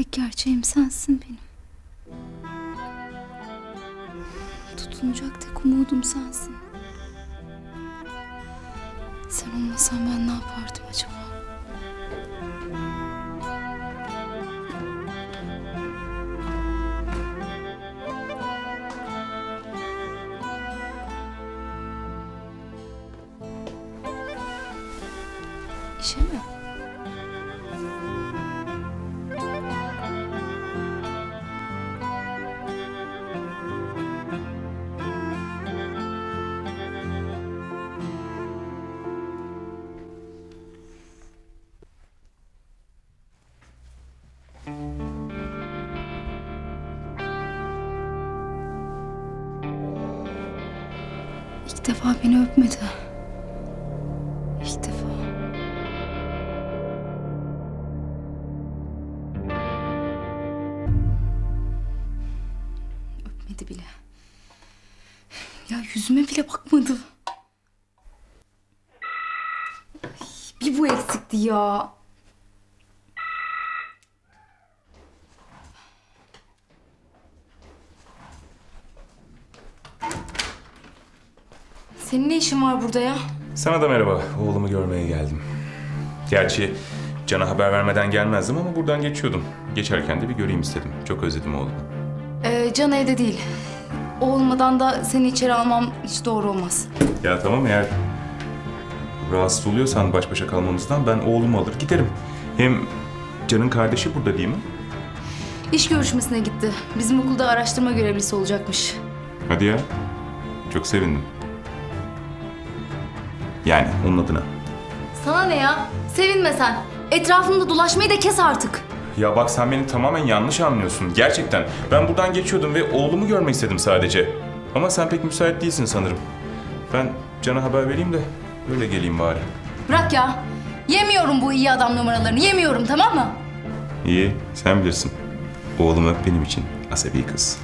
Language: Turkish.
Tek gerçeğim sensin benim. Tutunacak tek umudum sensin. Sen olmasan ben ne yapardım acaba? İşe mi? İlk defa beni öpmedi. İlk defa. Öpmedi bile. Ya yüzüme bile bakmadı. Ay, bir bu eksikti ya. Senin ne işin var burada ya? Sana da merhaba. Oğlumu görmeye geldim. Gerçi Can'a haber vermeden gelmezdim ama buradan geçiyordum. Geçerken de bir göreyim istedim. Çok özledim oğlumu. Ee, Can evde değil. O olmadan da seni içeri almam hiç doğru olmaz. Ya tamam eğer rahatsız oluyorsan baş başa kalmamızdan ben oğlumu alır giderim. Hem Can'ın kardeşi burada değil mi? İş görüşmesine gitti. Bizim okulda araştırma görevlisi olacakmış. Hadi ya. Çok sevindim. Yani onun adına. Sana ne ya? Sevinme sen. Etrafında dolaşmayı da kes artık. Ya bak sen beni tamamen yanlış anlıyorsun. Gerçekten. Ben buradan geçiyordum ve oğlumu görmek istedim sadece. Ama sen pek müsait değilsin sanırım. Ben Can'a haber vereyim de öyle geleyim bari. Bırak ya. Yemiyorum bu iyi adam numaralarını. Yemiyorum tamam mı? İyi, sen bilirsin. Oğlum öp benim için asabi kız.